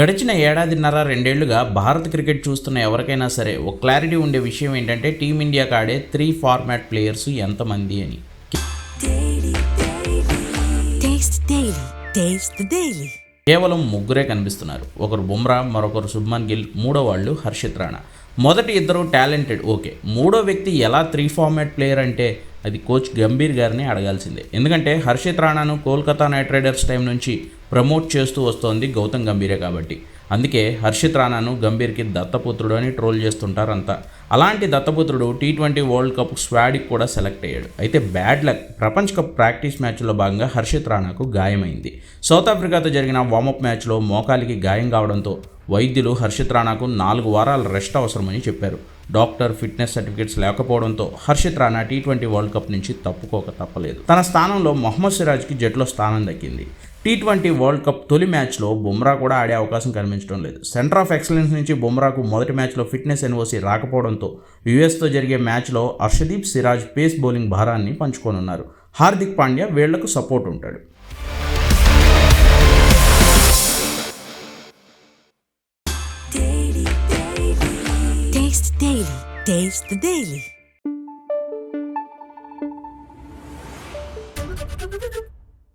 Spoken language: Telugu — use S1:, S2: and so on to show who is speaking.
S1: గడిచిన ఏడాదిన్నర రెండేళ్ళుగా భారత్ క్రికెట్ చూస్తున్న ఎవరికైనా సరే ఒక క్లారిటీ ఉండే విషయం ఏంటంటే టీమిండియాకి ఆడే త్రీ ఫార్మాట్ ప్లేయర్స్ ఎంతమంది అని. కేవలం ముగ్గురే కనిపిస్తున్నారు. ఒకరు బుమ్రా మరొకరు శుభ్మన్ గిల్ మూడో వాళ్ళు హర్షిత్ రాణా. మొదటి ఇద్దరు టాలెంటెడ్ ఓకే. మూడో వ్యక్తి ఎలా త్రీ ఫార్మాట్ ప్లేయర్ అంటే అది కోచ్ గంభీర్ గారిని అడగాల్సిందే. ఎందుకంటే హర్షిత్ రాణాను కోల్కతా నైట్ రైడర్స్ టైం నుంచి ప్రమోట్ చేస్తూ వస్తోంది గౌతమ్ గంభీరే కాబట్టి. అందుకే హర్షిత్ రాణాను గంభీర్కి దత్తపుత్రుడు అని ట్రోల్ చేస్తుంటారంతా. అలాంటి దత్తపుత్రుడు టీ ట్వంటీ వరల్డ్ కప్ స్వాడ్కి కూడా సెలెక్ట్ అయ్యాడు. అయితే బ్యాడ్ లక్ ప్రపంచ కప్ ప్రాక్టీస్ మ్యాచ్లో భాగంగా హర్షిత్ రాణాకు గాయమైంది. సౌత్ ఆఫ్రికాతో జరిగిన వార్మప్ మ్యాచ్లో మోకాలికి గాయం కావడంతో వైద్యులు హర్షిత్ రాణాకు నాలుగు వారాల రెస్ట్ అవసరమని చెప్పారు. డాక్టర్ ఫిట్నెస్ సర్టిఫికేట్స్ లేకపోవడంతో Harshit Rana T twenty world cup నుంచి తప్పుకోక తప్పలేదు. తన స్థానంలో మొహమ్మద్ సిరాజ్కి జట్లో స్థానం దక్కింది. టీ ట్వంటీ వరల్డ్ కప్ తొలి మ్యాచ్లో బుమ్రా కూడా ఆడే అవకాశం కనిపించడం లేదు. సెంటర్ ఆఫ్ ఎక్సలెన్స్ నుంచి బుమ్రాకు మొదటి మ్యాచ్లో ఫిట్నెస్ ఎన్ఓసి రాకపోవడంతో యుఎస్తో జరిగే మ్యాచ్లో అర్షదీప్ సిరాజ్ పేస్ బౌలింగ్ భారాన్ని పంచుకోనున్నారు. హార్దిక్ పాండ్యా వీళ్ళకు సపోర్ట్ ఉంటాడు.